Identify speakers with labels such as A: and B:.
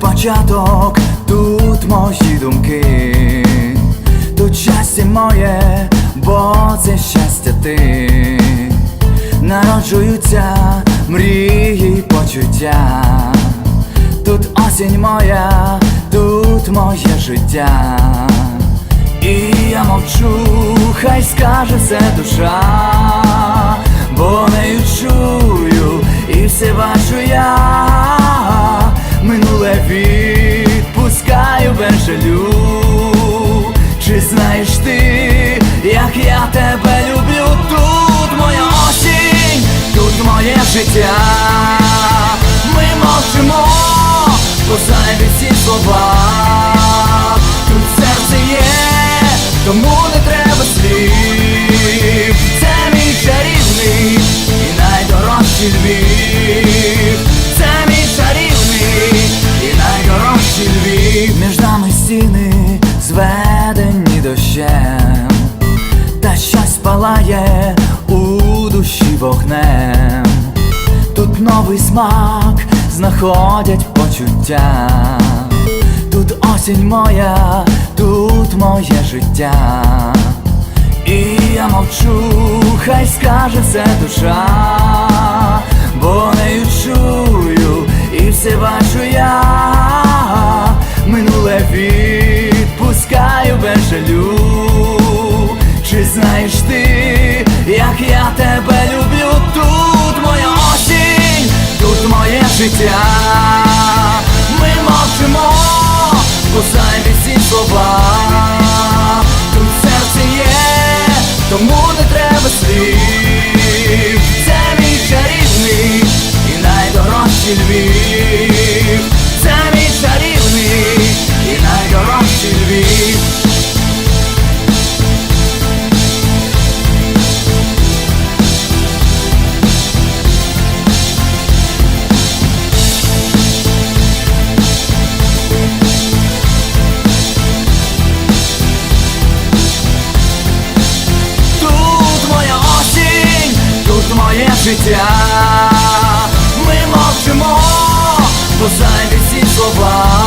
A: початок, тут мої думки, тут щастя моє, бо це щастя ти, народжуються мрії почуття, тут осінь моя, тут моє життя. І я мовчу, хай скаже все душа, бо нею чую і все бачу я, відпускаю без жалю. Чи знаєш ти, як я тебе люблю? Тут моя осінь, тут моє життя. Палає у душі вогнем. Тут новий смак знаходять почуття. Тут осінь моя, тут моє життя. І я мовчу, хай скаже все душа, бо нею чую і все бачу я, тебе люблю? Тут моя осінь, тут моє життя. Ми мовчимо, зайві ці слова. життя, ми мовчимо, бо зайві ці слова.